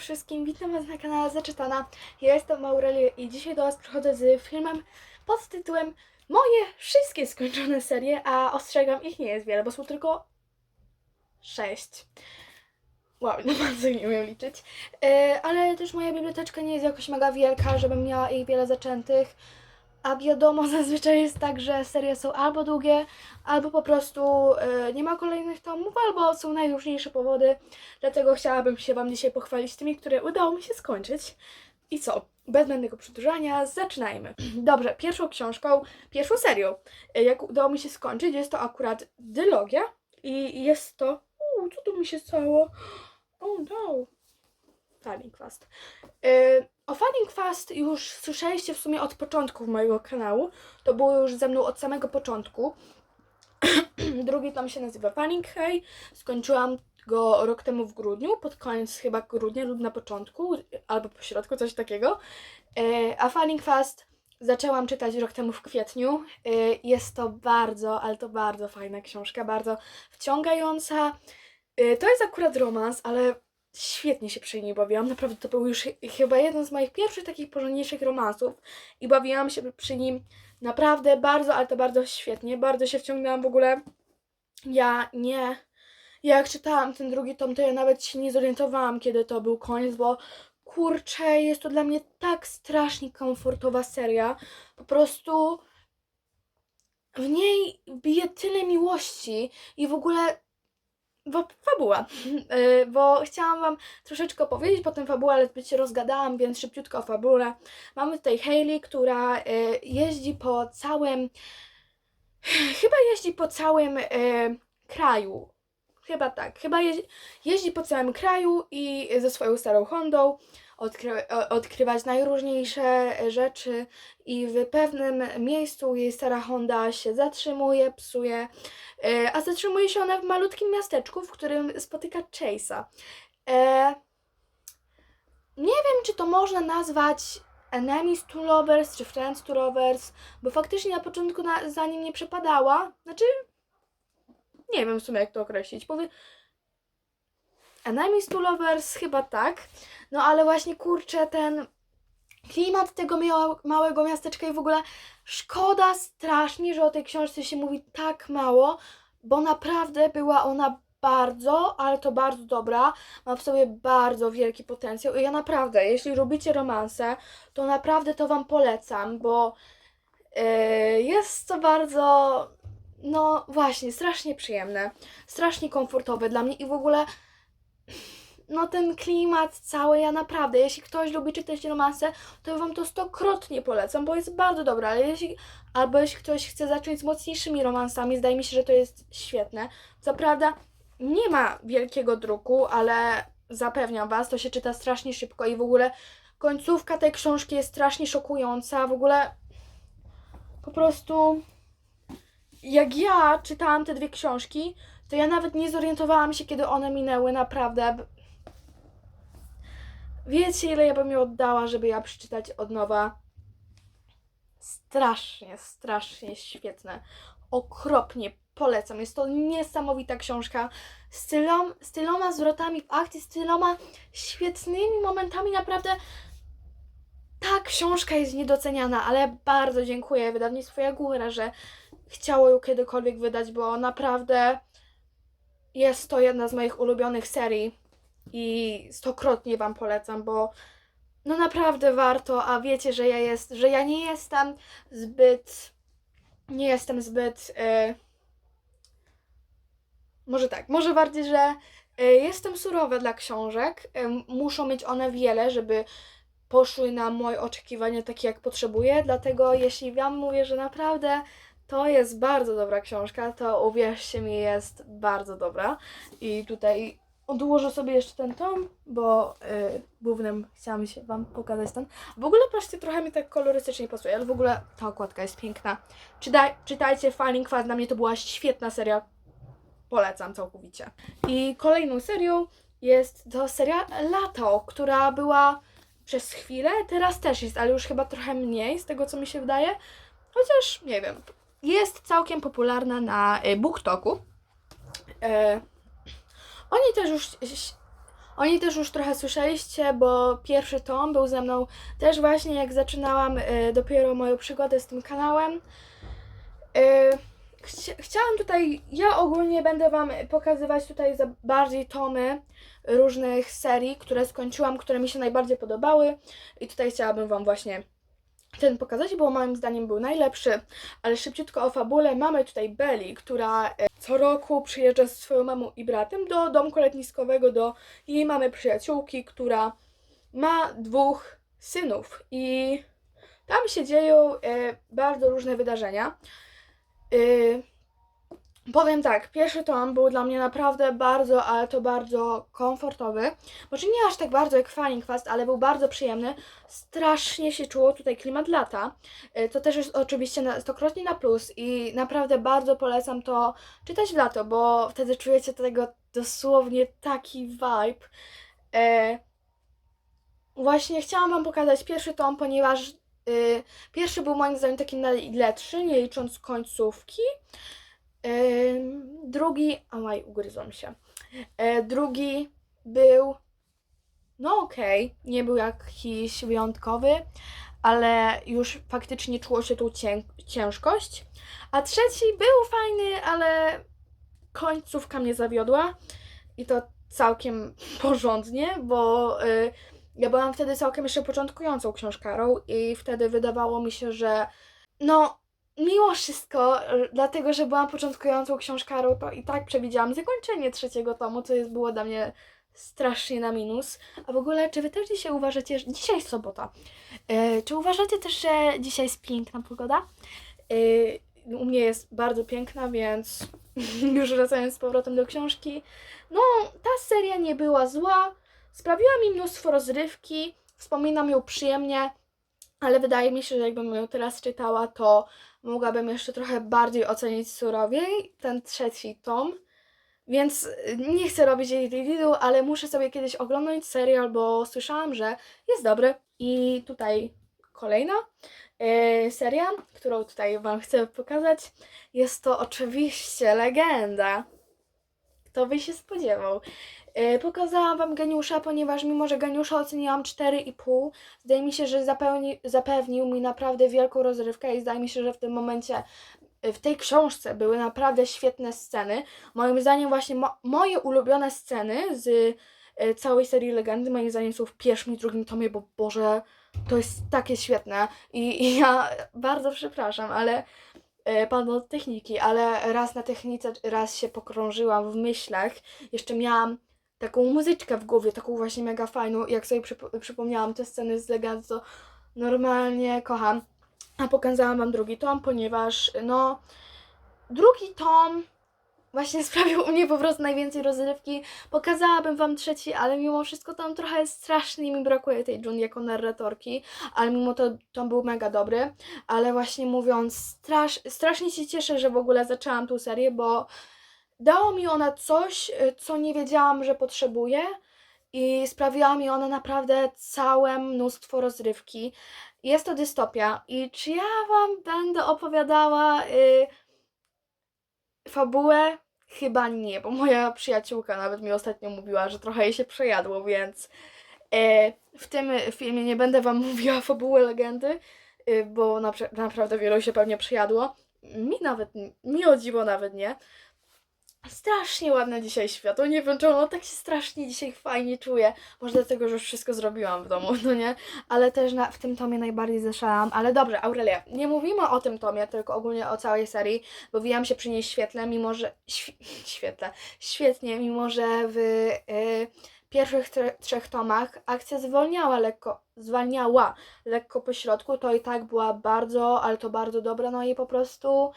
wszystkim, witam Was na kanale Zaczytana. Ja jestem Aurelia i dzisiaj do Was przychodzę z filmem pod tytułem Moje wszystkie skończone serie, a ostrzegam, ich nie jest wiele, bo są tylko sześć. Wow, no bardzo nie umiem liczyć. E, ale też moja biblioteczka nie jest jakoś mega wielka, żebym miała ich wiele zaczętych. A wiadomo, zazwyczaj jest tak, że serie są albo długie, albo po prostu e, nie ma kolejnych tomów, albo są najróżniejsze powody. Dlatego chciałabym się Wam dzisiaj pochwalić tymi, które udało mi się skończyć. I co? Bez zbędnego przedłużania, zaczynajmy. Dobrze, pierwszą książką, pierwszą serią, e, jak udało mi się skończyć, jest to akurat Dylogia. I jest to. Uuu, co tu mi się stało? Oh no. Falling Fast. O Falling Fast już słyszeliście w sumie od początku mojego kanału. To było już ze mną od samego początku. Drugi tom się nazywa Falling High. Skończyłam go rok temu w grudniu, pod koniec chyba grudnia lub na początku, albo po środku, coś takiego. Yy, a Falling Fast zaczęłam czytać rok temu w kwietniu. Yy, jest to bardzo, ale to bardzo fajna książka, bardzo wciągająca. Yy, to jest akurat romans, ale świetnie się przy niej bawiłam. Naprawdę to był już ch- chyba jeden z moich pierwszych takich porządniejszych romansów i bawiłam się przy nim naprawdę bardzo, ale to bardzo świetnie. Bardzo się wciągnęłam w ogóle. Ja nie. Jak czytałam ten drugi tom, to ja nawet się nie zorientowałam, kiedy to był koniec, bo kurczę, jest to dla mnie tak strasznie komfortowa seria. Po prostu w niej bije tyle miłości i w ogóle bo fabuła, Yy, bo chciałam Wam troszeczkę powiedzieć, potem fabuła, ale zbyt się rozgadałam, więc szybciutko o fabule. Mamy tutaj Hayley, która yy, jeździ po całym, chyba jeździ po całym yy, kraju, chyba tak, chyba jeździ, jeździ po całym kraju i ze swoją starą Hondą odkry, o- odkrywać najróżniejsze rzeczy i w pewnym miejscu jej stara Honda się zatrzymuje, psuje, E, a zatrzymuje się ona w malutkim miasteczku, w którym spotyka Chase'a. E, nie wiem, czy to można nazwać enemies to lovers, czy friends to lovers, bo faktycznie na początku na, za nim nie przepadała. Znaczy, nie wiem w sumie, jak to określić. Powie... Enemies to lovers, chyba tak. No ale właśnie, kurczę, ten klimat tego małego miasteczka i w ogóle szkoda strasznie, że o tej książce się mówi tak mało, bo naprawdę była ona bardzo, ale to bardzo dobra. Ma w sobie bardzo wielki potencjał i ja naprawdę, jeśli lubicie romanse, to naprawdę to Wam polecam, bo yy, jest to bardzo, no właśnie, strasznie przyjemne, strasznie komfortowe dla mnie i w ogóle no ten klimat cały, ja naprawdę, jeśli ktoś lubi czytać romanse, to wam to stokrotnie polecam, bo jest bardzo dobre, ale jeśli, albo jeśli ktoś chce zacząć z mocniejszymi romansami, zdaje mi się, że to jest świetne. Co prawda nie ma wielkiego druku, ale zapewniam was, to się czyta strasznie szybko i w ogóle końcówka tej książki jest strasznie szokująca, w ogóle po prostu jak ja czytałam te dwie książki, to ja nawet nie zorientowałam się, kiedy one minęły, naprawdę. Wiecie, ile ja bym je oddała, żeby ja przeczytać od nowa? Strasznie, strasznie świetne. Okropnie polecam. Jest to niesamowita książka z, tylom, z tyloma zwrotami w akcji, z tyloma świetnymi momentami. Naprawdę ta książka jest niedoceniana, ale bardzo dziękuję wydawnictwu Jagura, że chciało ją kiedykolwiek wydać, bo naprawdę jest to jedna z moich ulubionych serii i stokrotnie Wam polecam, bo no naprawdę warto, a wiecie, że ja jest, że ja nie jestem zbyt nie jestem zbyt e, może tak, może bardziej, że e, jestem surowa dla książek. E, muszą mieć one wiele, żeby poszły na moje oczekiwania takie jak potrzebuję, dlatego jeśli Wam mówię, że naprawdę to jest bardzo dobra książka, to uwierzcie mi, jest bardzo dobra. I tutaj odłożę sobie jeszcze ten tom, bo y, głównym chciałam się Wam pokazać ten. W ogóle patrzcie, trochę mi tak kolorystycznie pasuje, ale w ogóle ta okładka jest piękna. Czytaj, czytajcie Falling Fast, dla mnie to była świetna seria. Polecam całkowicie. I kolejną serią jest to seria Lato, która była przez chwilę, teraz też jest, ale już chyba trochę mniej z tego co mi się wydaje. Chociaż nie wiem, jest całkiem popularna na y, BookToku. E, oni też już Oni też już trochę słyszeliście, bo pierwszy tom był ze mną też właśnie jak zaczynałam e, dopiero moją przygodę z tym kanałem. E, chci- chciałam tutaj, ja ogólnie będę Wam pokazywać tutaj bardziej tomy różnych serii, które skończyłam, które mi się najbardziej podobały i tutaj chciałabym Wam właśnie ten pokazać, bo moim zdaniem był najlepszy, ale szybciutko o fabule. Mamy tutaj Belly, która e, co roku przyjeżdża z swoją mamą i bratem do domku letniskowego, do jej mamy przyjaciółki, która ma dwóch synów i tam się dzieją e, bardzo różne wydarzenia. Powiem tak, pierwszy tom był dla mnie naprawdę bardzo, ale to bardzo komfortowy. Może nie aż tak bardzo jak Fanning Fast, ale był bardzo przyjemny. Strasznie się czuło tutaj klimat lata. Y, To też jest oczywiście na, stokrotnie na plus i naprawdę bardzo polecam to czytać w lato, bo wtedy czujecie tego dosłownie taki vibe. E, właśnie chciałam Wam pokazać pierwszy tom, ponieważ y, pierwszy był moim zdaniem taki najlepszy, nie licząc końcówki. Drugi, ałaj, ugryzłam się. E, drugi był, no okej, nie był jakiś wyjątkowy, ale już faktycznie czuło się tu cię, ciężkość. A trzeci był fajny, ale końcówka mnie zawiodła i to całkiem porządnie, bo y, ja byłam wtedy całkiem jeszcze początkującą książkarą i wtedy wydawało mi się, że no mimo wszystko, y, dlatego że byłam początkującą książkarą, to i tak przewidziałam zakończenie trzeciego tomu, co jest było dla mnie strasznie na minus. A w ogóle, czy wy też dzisiaj uważacie, że dzisiaj jest sobota, E, czy uważacie też, że dzisiaj jest piękna pogoda? E, u mnie jest bardzo piękna, więc już wracając z powrotem do książki, no ta seria nie była zła, sprawiła mi mnóstwo rozrywki, wspominam ją przyjemnie, ale wydaje mi się, że jakbym ją teraz czytała, to mogłabym jeszcze trochę bardziej ocenić surowiej ten trzeci tom. Więc y, nie chcę robić jej review, ale muszę sobie kiedyś oglądać serial, bo słyszałam, że jest dobry. I tutaj kolejna yy, seria, którą tutaj Wam chcę pokazać. Jest to oczywiście legenda. Kto by się spodziewał? Yy, pokazałam Wam Geniusza, ponieważ mimo, że Geniusza oceniłam 4,5, zdaje mi się, że zapełni, zapewnił mi naprawdę wielką rozrywkę i zdaje mi się, że w tym momencie w tej książce były naprawdę świetne sceny. Moim zdaniem właśnie mo- moje ulubione sceny z e, całej serii Legendy, moim zdaniem są w pierwszym i drugim tomie, bo Boże, to jest takie świetne. I, i ja bardzo przepraszam, ale e, pan od techniki, ale raz na technice, raz się pokrążyłam w myślach. Jeszcze miałam taką muzyczkę w głowie, taką właśnie mega fajną. Jak sobie przypo- przypomniałam te sceny z Legendy, to normalnie kocham. A pokazałam wam drugi tom, ponieważ no drugi tom właśnie sprawił u mnie po prostu najwięcej rozrywki. Pokazałabym wam trzeci, ale mimo wszystko tam trochę strasznie mi brakuje tej Jun jako narratorki, ale mimo to tom był mega dobry. Ale właśnie mówiąc, strasz, strasznie się cieszę, że w ogóle zaczęłam tą serię, bo dało mi ona coś, co nie wiedziałam, że potrzebuję. I sprawiła mi ona naprawdę całe mnóstwo rozrywki. Jest to dystopia. I czy ja wam będę opowiadała y, fabułę? Chyba nie, bo moja przyjaciółka nawet mi ostatnio mówiła, że trochę jej się przejadło, więc e, w tym filmie nie będę wam mówiła fabuły legendy, y, bo napra- naprawdę wielu się pewnie przejadło. Mi nawet, mi o dziwo nawet nie. Strasznie ładne dzisiaj światło. Nie wiem czemu, tak się strasznie dzisiaj fajnie czuję. Może dlatego, że już wszystko zrobiłam w domu, no nie? Ale też na, w tym tomie najbardziej zeszłam. Ale dobrze, Aurelia, nie mówimy o tym tomie, tylko ogólnie o całej serii, bo wijam się przy niej świetle, mimo że... Świ świetle. Świetnie, mimo że w y, pierwszych trzech tomach akcja zwolniała lekko, zwalniała lekko po środku, to i tak była bardzo, ale to bardzo dobra, no i po prostu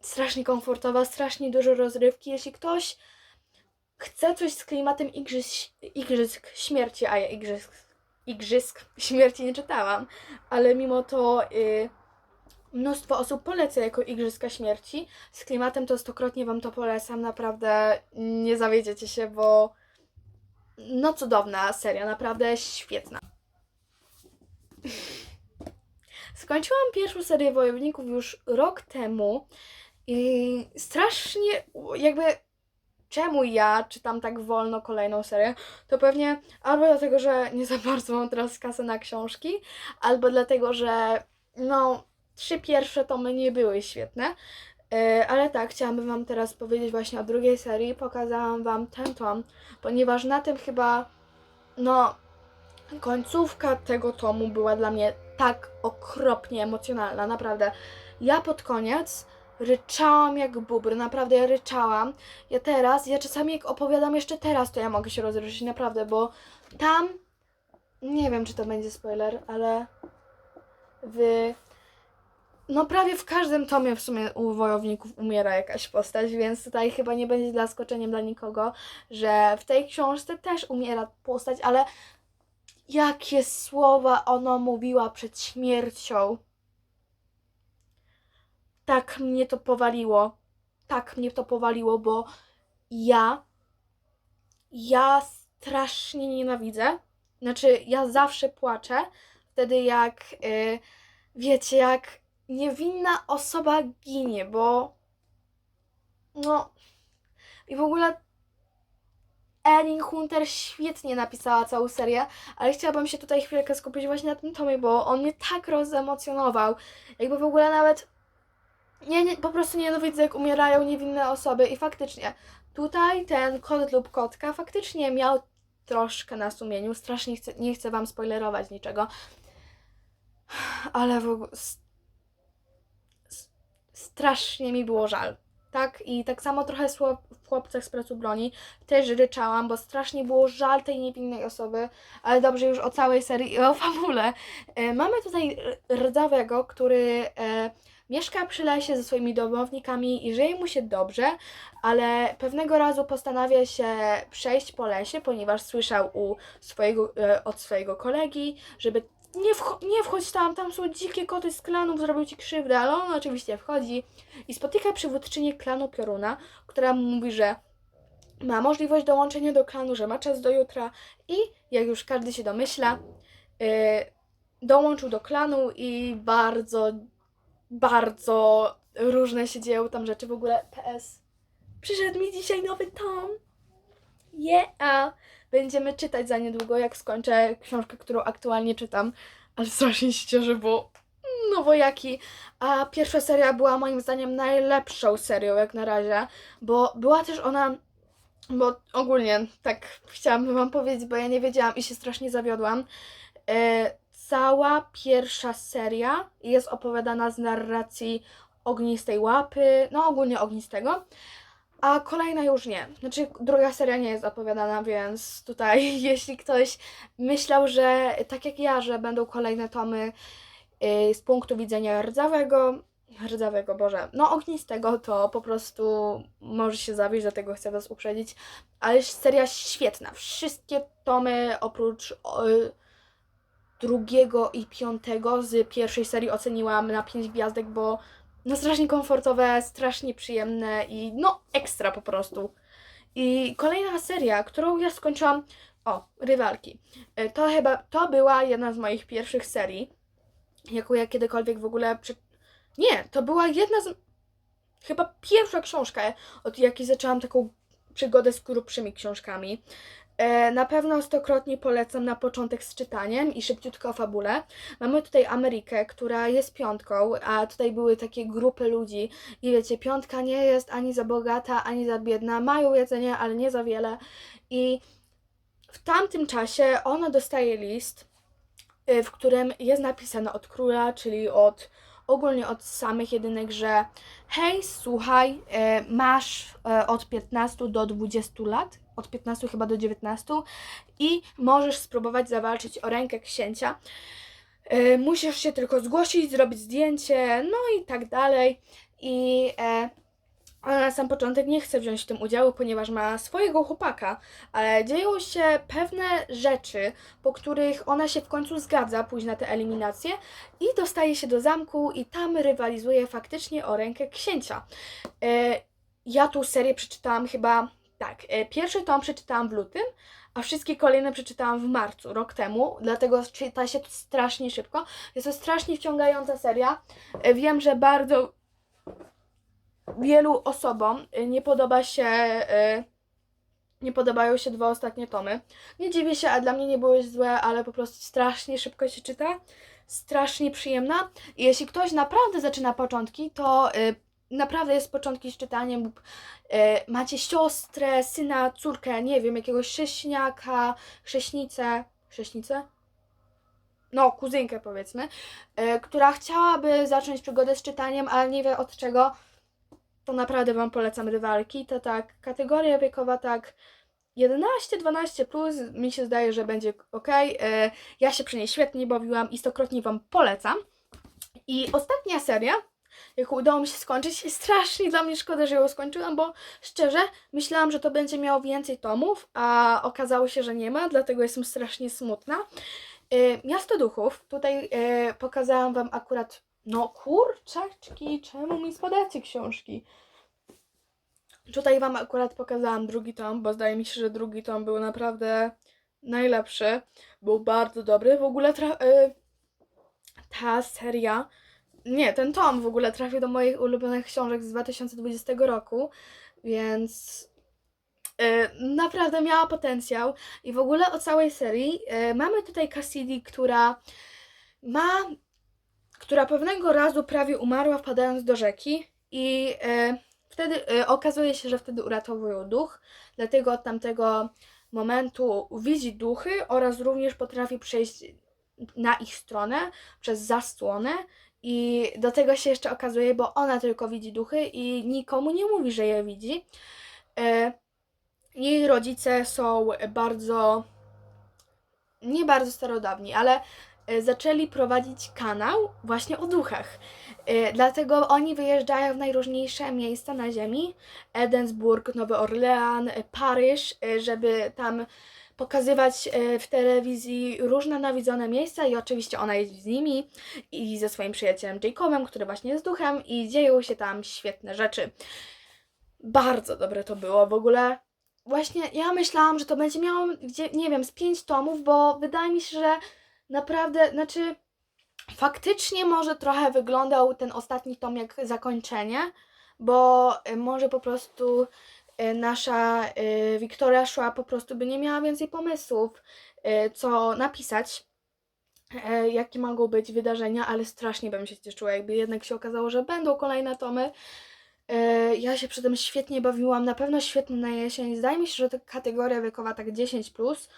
strasznie komfortowa, strasznie dużo rozrywki. Jeśli ktoś chce coś z klimatem igrzysk, igrzysk śmierci, a ja igrzysk, igrzysk śmierci nie czytałam, ale mimo to y, mnóstwo osób poleca jako igrzyska śmierci. Z klimatem to stokrotnie Wam to polecam, naprawdę nie zawiedziecie się, bo no cudowna seria, naprawdę świetna. Skończyłam pierwszą serię Wojowników już rok temu i strasznie jakby czemu ja czytam tak wolno kolejną serię, to pewnie albo dlatego, że nie za bardzo mam teraz kasę na książki, albo dlatego, że no, trzy pierwsze tomy nie były świetne. Yy, ale tak, chciałabym Wam teraz powiedzieć właśnie o drugiej serii. Pokazałam Wam ten tom, ponieważ na tym chyba, no, końcówka tego tomu była dla mnie tak okropnie emocjonalna, naprawdę. Ja pod koniec ryczałam jak bubr, naprawdę ja ryczałam. Ja teraz, ja czasami jak opowiadam jeszcze teraz, to ja mogę się rozruszyć, naprawdę, bo tam, nie wiem czy to będzie spoiler, ale w, no prawie w każdym tomie w sumie u wojowników umiera jakaś postać, więc tutaj chyba nie będzie zaskoczeniem dla nikogo, że w tej książce też umiera postać, ale jakie słowa ona mówiła przed śmiercią. Tak mnie to powaliło. Tak mnie to powaliło, bo ja. Ja strasznie nienawidzę. Znaczy, ja zawsze płaczę wtedy, jak. y, wiecie, jak niewinna osoba ginie, bo. No. I w ogóle. Erin Hunter świetnie napisała całą serię, ale chciałabym się tutaj chwilkę skupić właśnie na tym tomie, bo on mnie tak rozemocjonował. Jakby w ogóle nawet nie, nie, po prostu nienawidzę, jak umierają niewinne osoby i faktycznie tutaj ten kot lub kotka faktycznie miał troszkę na sumieniu. Strasznie chcę, nie chcę wam spoilerować niczego, ale w ogóle strasznie mi było żal. Tak, i tak samo trochę w chłopcach z pracy broni też ryczałam, bo strasznie było żal tej niewinnej osoby, ale dobrze już o całej serii i o fabule. E, mamy tutaj rdzawego, który e, mieszka przy lesie ze swoimi domownikami i żyje mu się dobrze, ale pewnego razu postanawia się przejść po lesie, ponieważ słyszał u swojego, e, od swojego kolegi, żeby nie, wcho- nie wchodź tam, tam są dzikie koty z klanów, zrobił ci krzywdę, ale on oczywiście wchodzi i spotyka przywódczynię klanu Pioruna, która mu mówi, że ma możliwość dołączenia do klanu, że ma czas do jutra i jak już każdy się domyśla, yy, dołączył do klanu i bardzo, bardzo różne się dzieją tam rzeczy. W ogóle PS. Przyszedł mi dzisiaj nowy tom. Yeah! Będziemy czytać za niedługo, jak skończę książkę, którą aktualnie czytam. Ale strasznie się cieszę, bo no wojaki. A pierwsza seria była moim zdaniem najlepszą serią jak na razie, bo była też ona, bo ogólnie tak chciałabym wam powiedzieć, bo ja nie wiedziałam i się strasznie zawiodłam. E, cała pierwsza seria jest opowiadana z narracji ognistej łapy, no ogólnie ognistego. A kolejna już nie. Znaczy, druga seria nie jest opowiadana, więc tutaj, jeśli ktoś myślał, że tak jak ja, że będą kolejne tomy y, z punktu widzenia rdzawego, rdzawego, Boże, no ognistego, to po prostu może się zawieść, dlatego chcę Was uprzedzić. Ale seria świetna. Wszystkie tomy oprócz y, drugiego i piątego z pierwszej serii oceniłam na 5 gwiazdek, bo no strasznie komfortowe, strasznie przyjemne i no ekstra po prostu. I kolejna seria, którą ja skończyłam, o, Rywalki. E, To chyba, to była jedna z moich pierwszych serii, jaką ja kiedykolwiek w ogóle. Nie, to była jedna z... Chyba pierwsza książka, od jakiej zaczęłam taką przygodę z grubszymi książkami. E, Na pewno stokrotnie polecam na początek z czytaniem i szybciutko o fabule. Mamy tutaj Amerykę, która jest piątką, a tutaj były takie grupy ludzi i wiecie, piątka nie jest ani za bogata, ani za biedna. Mają jedzenie, ale nie za wiele. I w tamtym czasie ona dostaje list, y, w którym jest napisane od króla, czyli od ogólnie od samych jedynek, że hej, słuchaj, e, masz e, od 15 do 20 lat, od 15 chyba do 19 i możesz spróbować zawalczyć o rękę księcia. E, Musisz się tylko zgłosić, zrobić zdjęcie, no i tak dalej. I e, ona na sam początek nie chce wziąć w tym udziału, ponieważ ma swojego chłopaka, ale dzieją się pewne rzeczy, po których ona się w końcu zgadza pójść na tę eliminację i dostaje się do zamku i tam rywalizuje faktycznie o rękę księcia. E, ja tu serię przeczytałam chyba tak. e, Pierwszy tom przeczytałam w lutym, a wszystkie kolejne przeczytałam w marcu, rok temu, dlatego czyta się to strasznie szybko. Jest to strasznie wciągająca seria. E, Wiem, że bardzo wielu osobom y, nie podoba się nie podobają się dwa ostatnie tomy. Nie dziwię się, a dla mnie nie były złe, ale po prostu strasznie szybko się czyta. Strasznie przyjemna. I jeśli ktoś naprawdę zaczyna początki, to naprawdę jest początki z czytaniem lub y, macie siostrę, syna, córkę, nie wiem, jakiegoś chrześniaka, chrześnicę, chrześnicę? No, kuzynkę powiedzmy, y, która chciałaby zacząć przygodę z czytaniem, ale nie wie od czego, to naprawdę Wam polecam rywalki. To tak, kategoria wiekowa tak 11-12 plus mi się zdaje, że będzie ok. Ja się przy niej świetnie bawiłam i stokrotnie Wam polecam. I ostatnia seria, jaką udało mi się skończyć, strasznie dla mnie szkoda, że ją skończyłam, bo szczerze myślałam, że to będzie miało więcej tomów, a okazało się, że nie ma, dlatego jestem strasznie smutna. Y, Miasto Duchów, tutaj y, pokazałam Wam akurat, no kurczaczki, czemu mi spadacie książki? Tutaj Wam akurat pokazałam drugi tom, bo zdaje mi się, że drugi tom był naprawdę najlepszy. Był bardzo dobry. W ogóle y, ta seria, nie, ten tom w ogóle trafił do moich ulubionych książek z 2020 roku, więc y, naprawdę miała potencjał. I w ogóle o całej serii y, mamy tutaj Cassidy, która ma, która pewnego razu prawie umarła wpadając do rzeki i y, wtedy y, okazuje się, że wtedy uratowują duch, dlatego od tamtego momentu widzi duchy oraz również potrafi przejść na ich stronę przez zasłonę i do tego się jeszcze okazuje, bo ona tylko widzi duchy i nikomu nie mówi, że je widzi. Y, Jej rodzice są bardzo nie bardzo starodawni, ale y, zaczęli prowadzić kanał właśnie o duchach. Y, Dlatego oni wyjeżdżają w najróżniejsze miejsca na ziemi. Edensburg, Nowy Orlean, Paryż, żeby tam pokazywać y, w telewizji różne nawiedzone miejsca i oczywiście ona jest z nimi i ze swoim przyjacielem Jacobem, który właśnie jest duchem i dzieją się tam świetne rzeczy. Bardzo dobre to było w ogóle. Właśnie ja myślałam, że to będzie miało, gdzie, nie wiem, z pięć tomów, bo wydaje mi się, że naprawdę, znaczy faktycznie może trochę wyglądał ten ostatni tom jak zakończenie, bo y, może po prostu nasza y, Wiktoria szła po prostu by nie miała więcej pomysłów, y, co napisać, e, jakie mogą być wydarzenia, ale strasznie bym się cieszyła, jakby jednak się okazało, że będą kolejne tomy. E, Ja się przy tym świetnie bawiłam, na pewno świetnie na jesień. Zdaje mi się, że to kategoria wiekowa tak 10+, plus,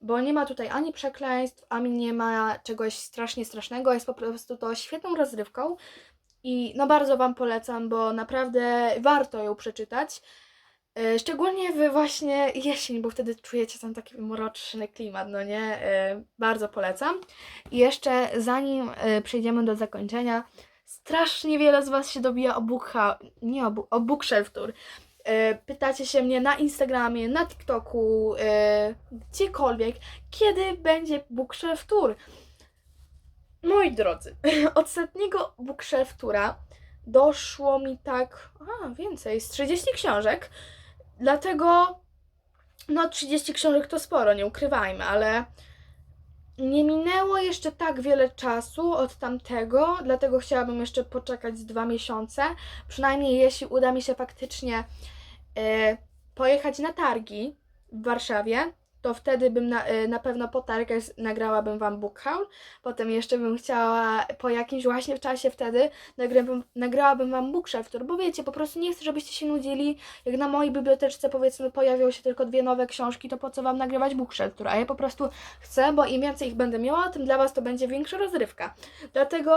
bo nie ma tutaj ani przekleństw, ani nie ma czegoś strasznie strasznego. Jest po prostu to świetną rozrywką i no bardzo Wam polecam, bo naprawdę warto ją przeczytać. E, Szczególnie w właśnie jesień, bo wtedy czujecie tam taki mroczny klimat, no nie? E, Bardzo polecam. I jeszcze zanim e, przejdziemy do zakończenia, strasznie wiele z Was się dobija o Bookha, nie o, o Pytacie się mnie na Instagramie, na TikToku, gdziekolwiek, kiedy będzie Bookshelf Tour. Moi drodzy, od ostatniego Bookshelf Toura doszło mi tak, a więcej, z 30 książek. Dlatego, no 30 książek to sporo, nie ukrywajmy, ale nie minęło jeszcze tak wiele czasu od tamtego, dlatego chciałabym jeszcze poczekać z dwa miesiące. Przynajmniej jeśli uda mi się faktycznie e, pojechać na targi w Warszawie, to wtedy bym na, e, na pewno po targach z- nagrałabym Wam book haul. Potem jeszcze bym chciała po jakimś właśnie czasie wtedy nagrałabym, nagrałabym Wam bookshelf tour, bo wiecie, po prostu nie chcę, żebyście się nudzili. Jak na mojej biblioteczce powiedzmy pojawią się tylko dwie nowe książki, to po co Wam nagrywać bookshelf tour? A ja po prostu chcę, bo im więcej ich będę miała, tym dla Was to będzie większa rozrywka. Dlatego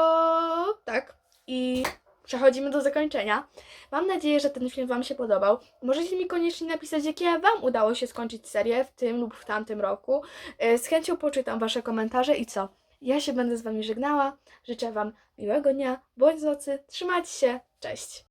tak. I przechodzimy do zakończenia. Mam nadzieję, że ten film Wam się podobał. Możecie mi koniecznie napisać, jakie Wam udało się skończyć serię w tym lub w tamtym roku. E, Z chęcią poczytam Wasze komentarze i co? Ja się będę z Wami żegnała. Życzę Wam miłego dnia bądź nocy. Trzymajcie się. Cześć.